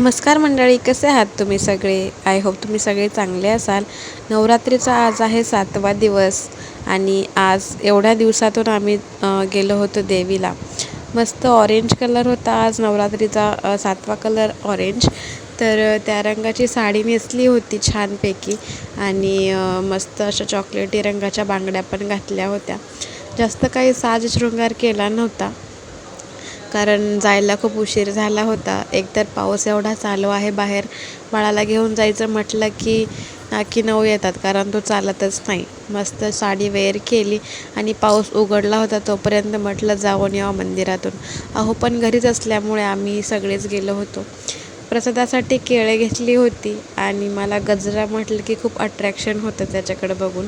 नमस्कार मंडळी कसे आहात तुम्ही सगळे? आय होप तुम्ही सगळे चांगले असाल. नवरात्रीचा आज आहे सातवा दिवस आणि आज एवढ्या दिवसातून आम्ही गेलो होतो देवीला. मस्त ऑरेंज कलर होता आज नवरात्रीचा सातवा कलर ऑरेंज तर त्या रंगाची साडी नेसली होती छानपैकी आणि मस्त अशा चॉकलेटी रंगाच्या बांगड्या पण घातल्या होत्या. जास्त काही साज शृंगार केला नव्हता. कारण जायला खूप उशीर झाला होता. एकतर पाऊस एवढा चालू आहे बाहेर बाळाला घेऊन जायचं म्हटलं की नाकी नऊ येतात कारण तो चालतच नाही. मस्त साडी वेअर केली आणि पाऊस उघडला होता तोपर्यंत म्हटलं जाऊन यावं मंदिरातून. अहो पण घरीच असल्यामुळे आम्ही सगळेच गेलो होतो. प्रसादासाठी केळे घेतली होती आणि मला गजरा म्हटलं की खूप अट्रॅक्शन होतं त्याच्याकडं बघून.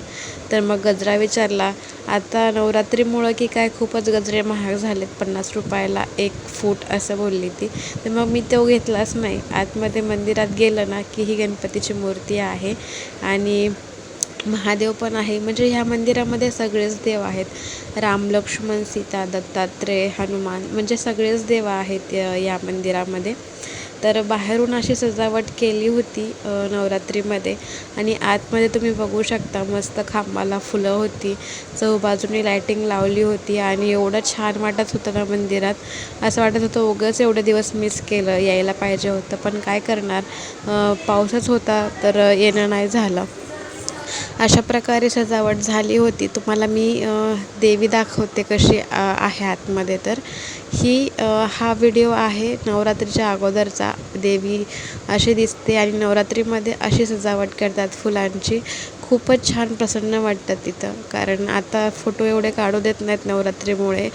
तर मग गजरा विचारला आता नवरात्रीमुळं की काय खूपच गजरे महाग झालेत पन्नास रुपयाला एक फूट असं बोलली ती. तर मग मी तो घेतलाच नाही. आतमध्ये मंदिरात गेलं ना की ही गणपतीची मूर्ती आहे आणि महादेव पण आहे. म्हणजे ह्या मंदिरामध्ये सगळेच देव आहेत. राम लक्ष्मण सीता दत्तात्रेय हनुमान म्हणजे सगळेच देव आहेत या मंदिरामध्ये. तर बाहेरून अशी सजावट केली होती नवरात्रीमध्ये. आणि आतमध्ये तुम्ही बघू शकता मस्त खांबाला फुलं होती चहूबाजूने लायटिंग लावली होती आणि एवढं छान वाटत होतं ना मंदिरात. असं वाटत होतं उगंच एवढे दिवस मिस केलं यायला पाहिजे होतं. पण काय करणार? पाऊसच होता तर येणं नाही झालं. अशा प्रकारे सजावट झाली होती. तुम्हाला मी देवी दाखवते कशी आहे आतमध्ये तर. ही हा व्हिडिओ आहे नवरात्रीच्या अगोदरचा. देवी अशी दिसते आणि नवरात्रीमध्ये अशी सजावट करतात फुलांची. खूपच छान प्रसन्न वाटतं तिथं. कारण आता फोटो एवढे काढू देत नाहीत नवरात्रीमुळे.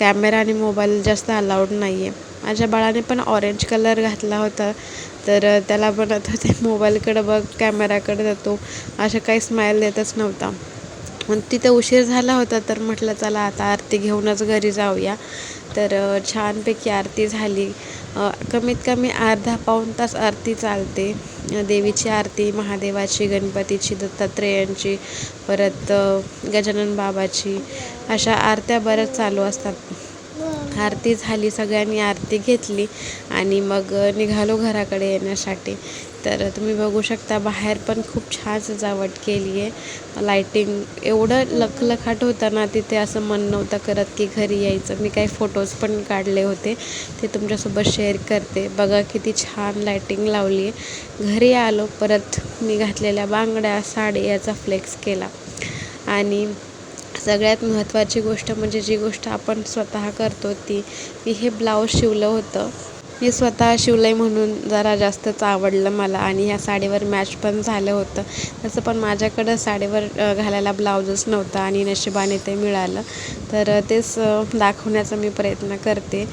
कॅमेरा आणि मोबाईल जास्त अलाउड नाही आहे माझ्या बाळाने पण ऑरेंज कलर घातला होता. तर त्याला पण आता ते मोबाईलकडं बघ कॅमेराकडे जातो. अशा काही स्माईल देतच नव्हता. मग तिथं उशीर झाला होता तर म्हटलं चला आता आरती घेऊनच घरी जाऊया. तर छानपैकी आरती झाली. कमीत कमी अर्धा पाऊण तास आरती चालते. देवीची आरती महादेवाची गणपतीची दत्तात्रेयांची परत गजानन बाबाची. अशा आरत्या बऱ्याच चालू असतात. आरती झाली सगळ्यांनी आरती घेतली आणि मग निघालो घराकडे येण्यासाठी. तर तुम्ही बघू शकता बाहेर पण खूप छान सजावट केली आहे. लाईटिंग एवढं लखलखाट होतं ना तिथे असं मन नव्हतं करत की घरी यायचं. मी काही फोटोज पण काढले होते ते तुमच्यासोबत शेअर करते. बघा किती छान लाईटिंग लावली आहे. घरी आलो परत मी घातलेल्या बांगड्या साडी याचा फ्लेक्स केला. आणि सगळ्यात महत्त्वाची गोष्ट म्हणजे जी गोष्ट आपण स्वतः करतो ती मी हे ब्लाऊज शिवलं होतं. मी स्वतः शिवलं आहे म्हणून जरा जास्तच आवडलं मला आणि ह्या साडीवर मॅच पण झालं होतं. तसं पण माझ्याकडं साडीवर घालायला ब्लाऊजच नव्हता आणि नशिबाने ते मिळालं. तर तेच दाखवण्याचा मी प्रयत्न करते.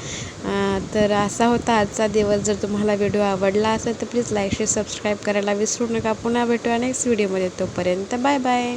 तर असा होता आजचा दिवस. जर तुम्हाला व्हिडिओ आवडला असेल तर प्लीज लाईक शेअर सबस्क्राईब करायला विसरू नका. पुन्हा भेटूया नेक्स्ट व्हिडिओमध्ये. तोपर्यंत बाय बाय.